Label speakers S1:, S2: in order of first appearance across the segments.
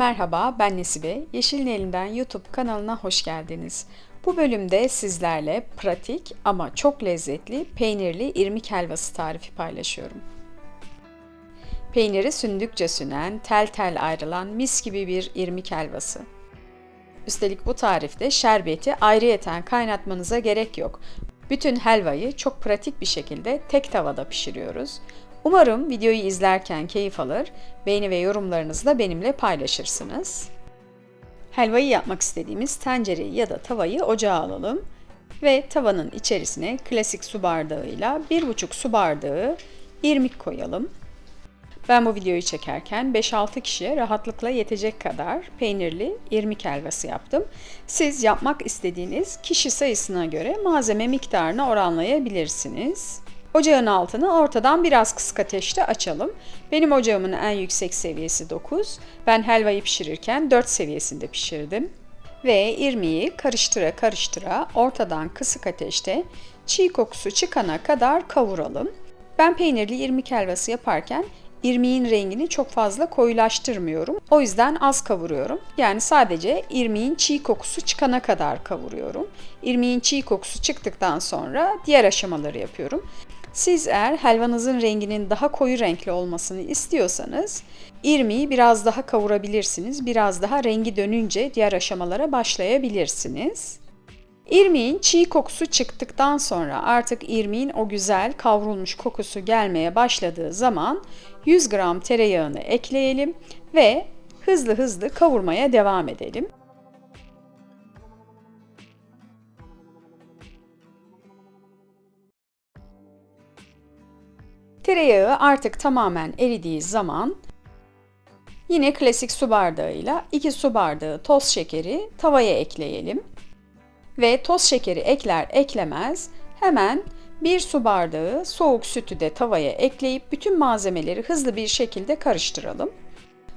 S1: Merhaba, ben Nesibe. Yeşilin Elinden YouTube kanalına hoş geldiniz. Bu bölümde sizlerle pratik ama çok lezzetli peynirli irmik helvası tarifi paylaşıyorum. Peyniri sündükçe sünen, tel tel ayrılan mis gibi bir irmik helvası. Üstelik bu tarifte şerbeti ayrıyeten kaynatmanıza gerek yok. Bütün helvayı çok pratik bir şekilde tek tavada pişiriyoruz. Umarım videoyu izlerken keyif alır, beğeni ve yorumlarınızı da benimle paylaşırsınız. Helvayı yapmak istediğimiz tencereyi ya da tavayı ocağa alalım ve tavanın içerisine klasik su bardağıyla 1,5 su bardağı irmik koyalım. Ben bu videoyu çekerken 5-6 kişiye rahatlıkla yetecek kadar peynirli irmik helvası yaptım. Siz yapmak istediğiniz kişi sayısına göre malzeme miktarını oranlayabilirsiniz. Ocağın altını ortadan biraz kısık ateşte açalım. Benim ocağımın en yüksek seviyesi 9. Ben helvayı pişirirken 4 seviyesinde pişirdim. Ve irmiği karıştıra karıştıra ortadan kısık ateşte çiğ kokusu çıkana kadar kavuralım. Ben peynirli irmik helvası yaparken irmiğin rengini çok fazla koyulaştırmıyorum. O yüzden az kavuruyorum. Yani sadece irmiğin çiğ kokusu çıkana kadar kavuruyorum. İrmiğin çiğ kokusu çıktıktan sonra diğer aşamaları yapıyorum. Siz eğer helvanızın renginin daha koyu renkli olmasını istiyorsanız irmiği biraz daha kavurabilirsiniz. Biraz daha rengi dönünce diğer aşamalara başlayabilirsiniz. İrmiğin çiğ kokusu çıktıktan sonra artık irmiğin o güzel kavrulmuş kokusu gelmeye başladığı zaman 100 gram tereyağını ekleyelim ve hızlı hızlı kavurmaya devam edelim. Tereyağı artık tamamen eridiği zaman yine klasik su bardağıyla 2 su bardağı toz şekeri tavaya ekleyelim. Ve toz şekeri ekler eklemez hemen 1 su bardağı soğuk sütü de tavaya ekleyip bütün malzemeleri hızlı bir şekilde karıştıralım.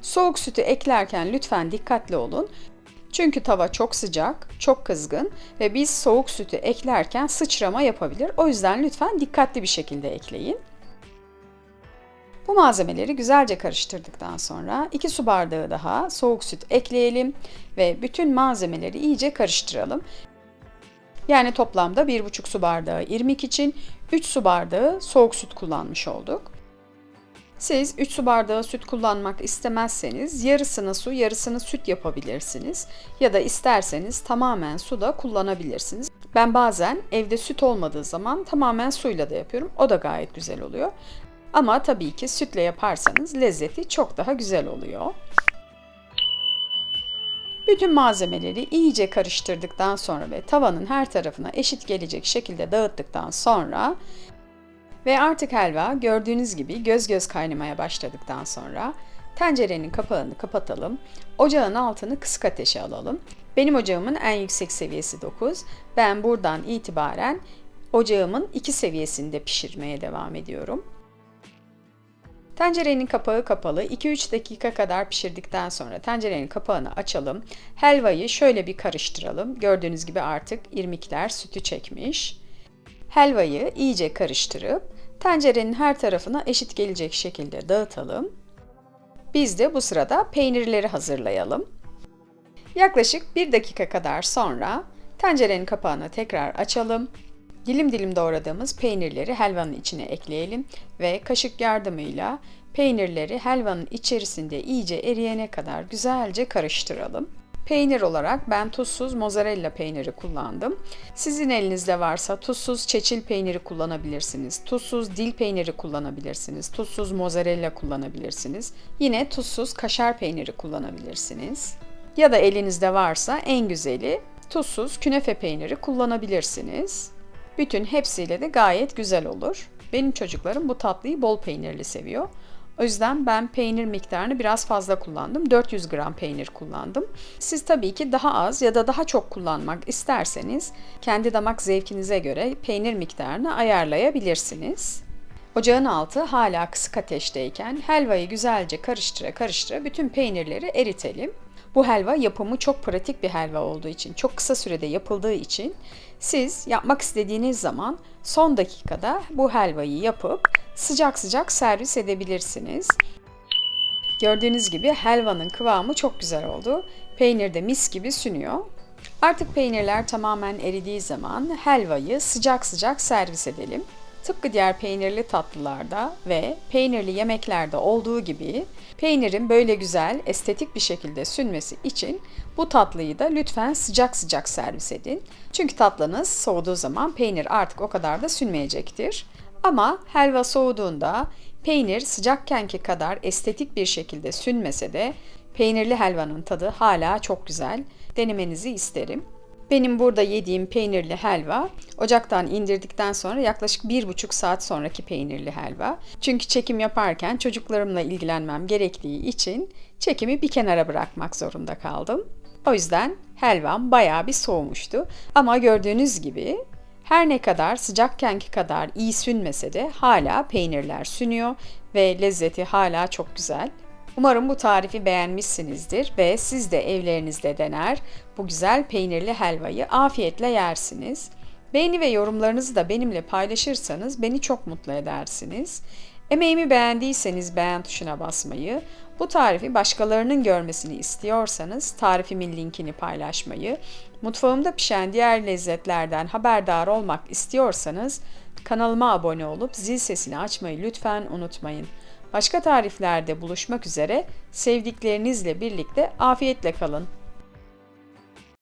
S1: Soğuk sütü eklerken lütfen dikkatli olun. Çünkü tava çok sıcak, çok kızgın ve biz soğuk sütü eklerken sıçrama yapabilir. O yüzden lütfen dikkatli bir şekilde ekleyin. Bu malzemeleri güzelce karıştırdıktan sonra 2 su bardağı daha soğuk süt ekleyelim ve bütün malzemeleri iyice karıştıralım. Yani toplamda 1,5 su bardağı irmik için 3 su bardağı soğuk süt kullanmış olduk. Siz 3 su bardağı süt kullanmak istemezseniz yarısını su yarısını süt yapabilirsiniz. Ya da isterseniz tamamen su da kullanabilirsiniz. Ben bazen evde süt olmadığı zaman tamamen suyla da yapıyorum. O da gayet güzel oluyor. Ama tabii ki sütle yaparsanız lezzeti çok daha güzel oluyor. Bütün malzemeleri iyice karıştırdıktan sonra ve tavanın her tarafına eşit gelecek şekilde dağıttıktan sonra ve artık helva gördüğünüz gibi göz göz kaynamaya başladıktan sonra tencerenin kapağını kapatalım. Ocağın altını kısık ateşe alalım. Benim ocağımın en yüksek seviyesi 9. Ben buradan itibaren ocağımın 2 seviyesinde pişirmeye devam ediyorum. Tencerenin kapağı kapalı 2-3 dakika kadar pişirdikten sonra tencerenin kapağını açalım. Helvayı şöyle bir karıştıralım. Gördüğünüz gibi artık irmikler sütü çekmiş. Helvayı iyice karıştırıp tencerenin her tarafına eşit gelecek şekilde dağıtalım. Biz de bu sırada peynirleri hazırlayalım. Yaklaşık 1 dakika kadar sonra tencerenin kapağını tekrar açalım Dilim dilim doğradığımız peynirleri helvanın içine ekleyelim ve kaşık yardımıyla peynirleri helvanın içerisinde iyice eriyene kadar güzelce karıştıralım. Peynir olarak ben tuzsuz mozzarella peyniri kullandım. Sizin elinizde varsa tuzsuz çeçil peyniri kullanabilirsiniz. Tuzsuz dil peyniri kullanabilirsiniz. Tuzsuz mozzarella kullanabilirsiniz. Yine tuzsuz kaşar peyniri kullanabilirsiniz. Ya da elinizde varsa en güzeli tuzsuz künefe peyniri kullanabilirsiniz. Bütün hepsiyle de gayet güzel olur. Benim çocuklarım bu tatlıyı bol peynirli seviyor. O yüzden ben peynir miktarını biraz fazla kullandım. 400 gram peynir kullandım. Siz tabii ki daha az ya da daha çok kullanmak isterseniz kendi damak zevkinize göre peynir miktarını ayarlayabilirsiniz. Ocağın altı hala kısık ateşteyken helvayı güzelce karıştıra karıştıra bütün peynirleri eritelim. Bu helva yapımı çok pratik bir helva olduğu için, çok kısa sürede yapıldığı için siz yapmak istediğiniz zaman son dakikada bu helvayı yapıp sıcak sıcak servis edebilirsiniz. Gördüğünüz gibi helvanın kıvamı çok güzel oldu. Peynir de mis gibi sünüyor. Artık peynirler tamamen eridiği zaman helvayı sıcak sıcak servis edelim. Tıpkı diğer peynirli tatlılarda ve peynirli yemeklerde olduğu gibi peynirin böyle güzel, estetik bir şekilde sünmesi için bu tatlıyı da lütfen sıcak sıcak servis edin. Çünkü tatlınız soğuduğu zaman peynir artık o kadar da sünmeyecektir. Ama helva soğuduğunda peynir sıcakkenki kadar estetik bir şekilde sünmese de peynirli helvanın tadı hala çok güzel. Denemenizi isterim. Benim burada yediğim peynirli helva ocaktan indirdikten sonra yaklaşık bir buçuk saat sonraki peynirli helva. Çünkü çekim yaparken çocuklarımla ilgilenmem gerektiği için çekimi bir kenara bırakmak zorunda kaldım. O yüzden helvam bayağı bir soğumuştu. Ama gördüğünüz gibi her ne kadar sıcakkenki kadar iyi sünmese de hala peynirler sünüyor ve lezzeti hala çok güzel. Umarım bu tarifi beğenmişsinizdir ve siz de evlerinizde dener bu güzel peynirli helvayı afiyetle yersiniz. Beğeni ve yorumlarınızı da benimle paylaşırsanız beni çok mutlu edersiniz. Emeğimi beğendiyseniz beğen tuşuna basmayı, bu tarifi başkalarının görmesini istiyorsanız tarifimin linkini paylaşmayı, mutfağımda pişen diğer lezzetlerden haberdar olmak istiyorsanız kanalıma abone olup zil sesini açmayı lütfen unutmayın. Başka tariflerde buluşmak üzere sevdiklerinizle birlikte afiyetle kalın.